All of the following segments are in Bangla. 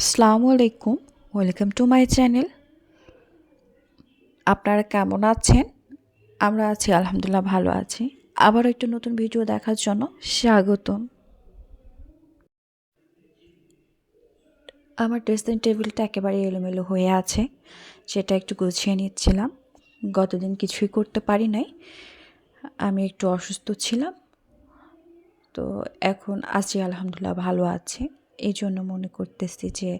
আসসালামু আলাইকুম, ওয়েলকাম টু মাই চ্যানেল। আপনারা কেমন আছেন? আমরা আছি, আলহামদুলিল্লাহ ভালো আছি। আবার একটু নতুন ভিডিও দেখার জন্য স্বাগতম। আমার ড্রেসিং টেবিলটা একেবারে এলোমেলো হয়ে আছে, সেটা একটু গুছিয়ে নিচ্ছিলাম। গতদিন কিছুই করতে পারি নাই, আমি একটু অসুস্থ ছিলাম। তো এখন আছি, আলহামদুলিল্লাহ ভালো আছি। এই জন্য মনে করতেছি যে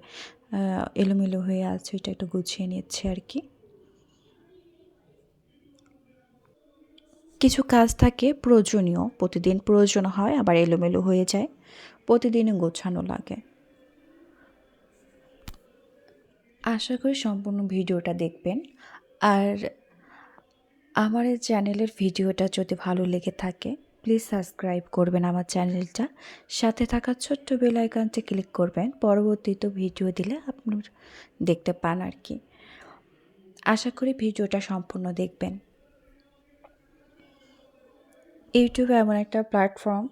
এলোমেলো হয়ে আছে, এটা একটু গুছিয়ে নিচ্ছে আর কি। কিছু কাজ থাকে প্রয়োজনীয়, প্রতিদিন প্রয়োজন হয়, আবার এলোমেলো হয়ে যায় প্রতিদিনই গোছানো লাগে। আশা করি সম্পূর্ণ ভিডিওটা দেখবেন। আর আমার এই চ্যানেলের ভিডিওটা যদি ভালো লেগে থাকে প্লিজ সাবস্ক্রাইব করবেন আমার চ্যানেলটা। সাথে থাকা ছোট্ট বেল ক্লিক করবেন। পরবর্তীতে ভিডিও দিলে আপনার দেখতে পান আর কি। আশা করি ভিডিওটা সম্পূর্ণ দেখবেন। ইউটিউব এমন একটা প্ল্যাটফর্ম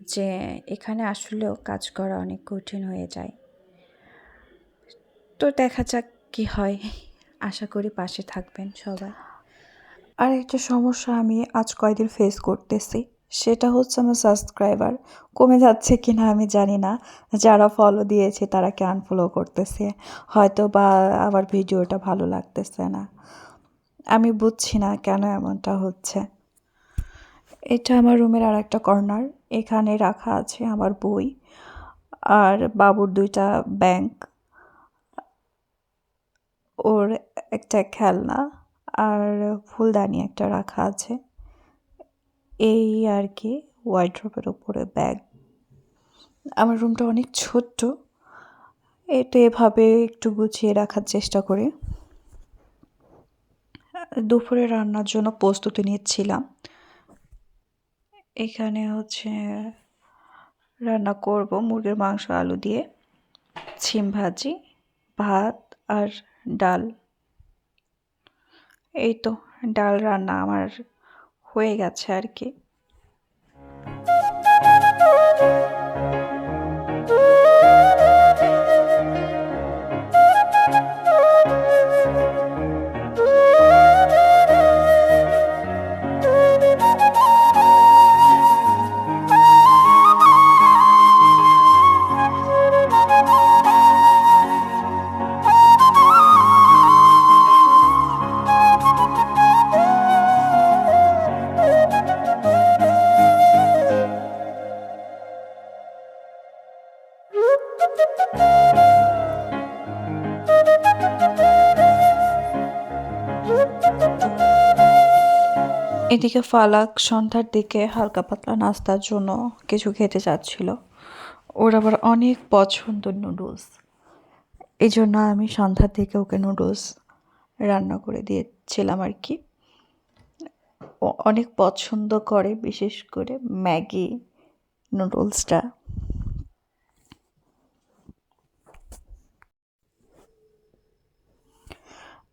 যে এখানে আসলেও কাজ করা অনেক কঠিন হয়ে যায়। তো দেখা যাক কি হয়। আশা করি পাশে থাকবেন সবাই। আর একটা সমস্যা আমি আজ কয়দিন ফেস করতেছি। সেটা হচ্ছে আমার সাবস্ক্রাইবার কমে যাচ্ছে কি না আমি জানি না। যারা ফলো দিয়েছে তারা কি আনফলো করতেছে? হয়তো বা আমার ভিডিওটা ভালো লাগতেছে না। আমি বুঝছি না কেন এমনটা হচ্ছে। এটা আমার রুমের আর একটা কর্নার এখানে রাখা আছে আমার বই আর বাবুর দুইটা ব্যাংক ওর একটা খেলনা আর ফুলদানি একটা রাখা আছে। এই আর কি ওয়াইড্রপের ওপরে ব্যাগ আমার রুমটা অনেক ছোট্ট। এটা এভাবে একটু গুছিয়ে রাখার চেষ্টা করি। দুপুরে রান্নার জন্য প্রস্তুতি নিচ্ছিলাম। এখানে হচ্ছে রান্না করব মুরগির মাংস, আলু দিয়ে, ছিম ভাজি, ভাত আর ডাল। এই তো, ডাল রান্না আমার হয়ে গেছে আর কি। এদিকে ফালাক সন্ধ্যার দিকে হালকা পাতলা নাস্তার জন্য কিছু খেতে চাচ্ছিল ওর আবার অনেক পছন্দ নুডলস। এই জন্য আমি সন্ধ্যার দিকে ওকে নুডলস রান্না করে দিয়েছিলাম আর কি। অনেক পছন্দ করে, বিশেষ করে ম্যাগি নুডলসটা।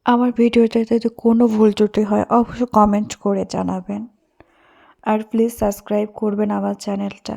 আমার ভিডিওতে যদি কোনো ভুল ত্রুটি হয়, অবশ্যই কমেন্ট করে জানাবেন। আর প্লিজ সাবস্ক্রাইব করবেন আমার চ্যানেলটা